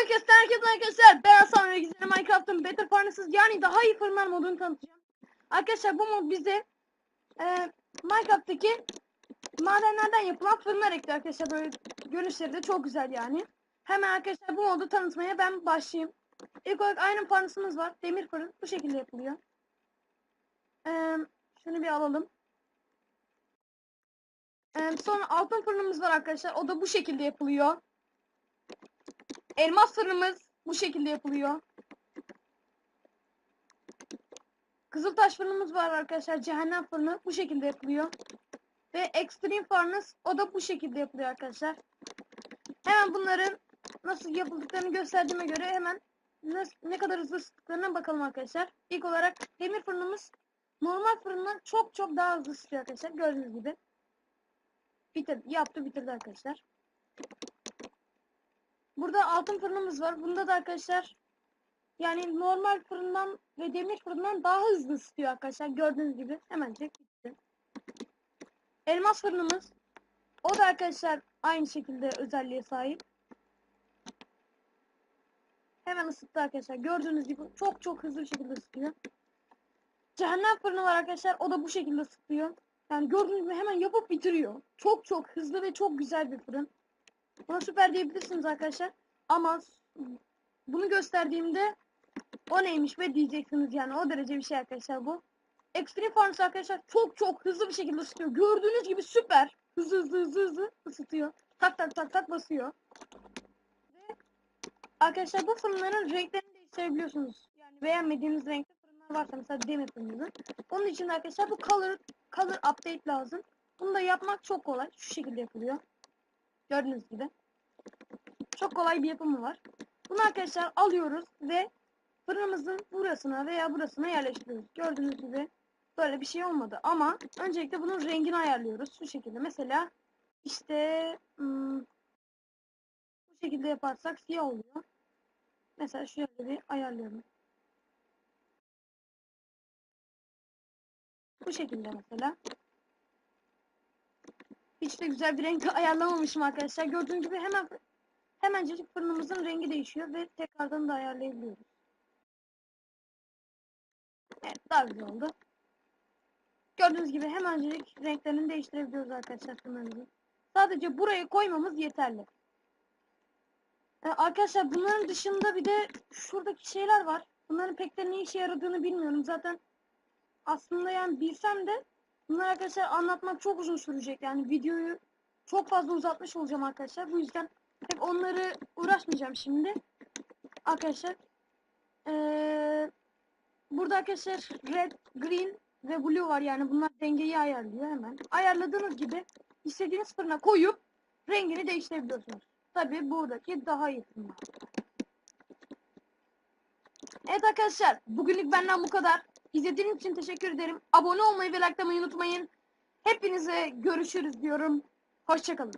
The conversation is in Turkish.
Podcast'ten herkese arkadaşlar ben Hasan ve Gizli Minecraft'ın Better Furnaces yani daha iyi fırınlar modunu tanıtacağım. Arkadaşlar bu mod bize e, Minecraft'taki madenlerden yapılan fırınlar ekliyor arkadaşlar böyle görünüşleri de çok güzel yani. Hemen arkadaşlar bu modu tanıtmaya ben başlayayım. İlk olarak aynı furnace'ımız var. Demir fırın bu şekilde yapılıyor. E, şunu bir alalım. E, sonra altın fırınımız var arkadaşlar. O da bu şekilde yapılıyor. Elmas fırınımız bu şekilde yapılıyor. Kızıltaş fırınımız var arkadaşlar. Cehennem fırını bu şekilde yapılıyor. Ve Extreme Furnace o da bu şekilde yapılıyor arkadaşlar. Hemen bunların nasıl yapıldıklarını gösterdiğime göre hemen ne, kadar hızlı ısıttıklarına bakalım arkadaşlar. İlk olarak demir fırınımız normal fırından çok çok daha hızlı ısıtıyor arkadaşlar. Gördüğünüz gibi. Bitir, yaptı bitirdi arkadaşlar. Burada altın fırınımız var. Bunda da arkadaşlar yani normal fırından ve demir fırından daha hızlı ısıtıyor arkadaşlar. Gördüğünüz gibi hemencik bitti. Elmas fırınımız. O da arkadaşlar aynı şekilde özelliğe sahip. Hemen ısıttı arkadaşlar. Gördüğünüz gibi çok çok hızlı bir şekilde ısıtıyor. Cehennem fırını var arkadaşlar. O da bu şekilde ısıtıyor. Yani gördüğünüz gibi hemen yapıp bitiriyor. Çok çok hızlı ve çok güzel bir fırın. Buna süper diyebilirsiniz arkadaşlar. Ama bunu gösterdiğimde o neymiş be diyeceksiniz yani. O derece bir şey arkadaşlar bu. Extreme Farms arkadaşlar çok çok hızlı bir şekilde ısıtıyor. Gördüğünüz gibi süper. Hızlı hızlı hızlı hızlı ısıtıyor. Tak tak tak tak basıyor. Ve arkadaşlar bu fırınların renklerini değiştirebiliyorsunuz. Yani beğenmediğiniz renkte fırınlar varsa mesela demir fırınları. Onun için arkadaşlar bu color, color update lazım. Bunu da yapmak çok kolay. Şu şekilde yapılıyor. Gördüğünüz gibi. Çok kolay bir yapımı var. Bunu arkadaşlar alıyoruz ve fırınımızın burasına veya burasına yerleştiriyoruz. Gördüğünüz gibi böyle bir şey olmadı. Ama öncelikle bunun rengini ayarlıyoruz. Şu şekilde. Mesela işte hmm, bu şekilde yaparsak siyah oluyor. Mesela şöyle bir ayarlıyorum. Bu şekilde mesela. Hiç de güzel bir renk ayarlamamışım arkadaşlar. Gördüğünüz gibi hemen hemencecik fırınımızın rengi değişiyor ve tekrardan da ayarlayabiliyoruz. Evet daha güzel oldu. Gördüğünüz gibi hemencecik renklerini değiştirebiliyoruz arkadaşlar fırınımızın. Sadece buraya koymamız yeterli. Ee, arkadaşlar bunların dışında bir de şuradaki şeyler var. Bunların pek de ne işe yaradığını bilmiyorum. Zaten aslında yani bilsem de Bunları arkadaşlar anlatmak çok uzun sürecek. Yani videoyu çok fazla uzatmış olacağım arkadaşlar. Bu yüzden pek onları uğraşmayacağım şimdi. Arkadaşlar. Ee, burada arkadaşlar red, green ve blue var. Yani bunlar dengeyi ayarlıyor hemen. Ayarladığınız gibi istediğiniz fırına koyup rengini değiştirebiliyorsunuz. Tabi buradaki daha iyi fırınlar. Evet arkadaşlar. Bugünlük benden bu kadar. İzlediğiniz için teşekkür ederim. Abone olmayı ve likelamayı unutmayın. Hepinize görüşürüz diyorum. Hoşçakalın.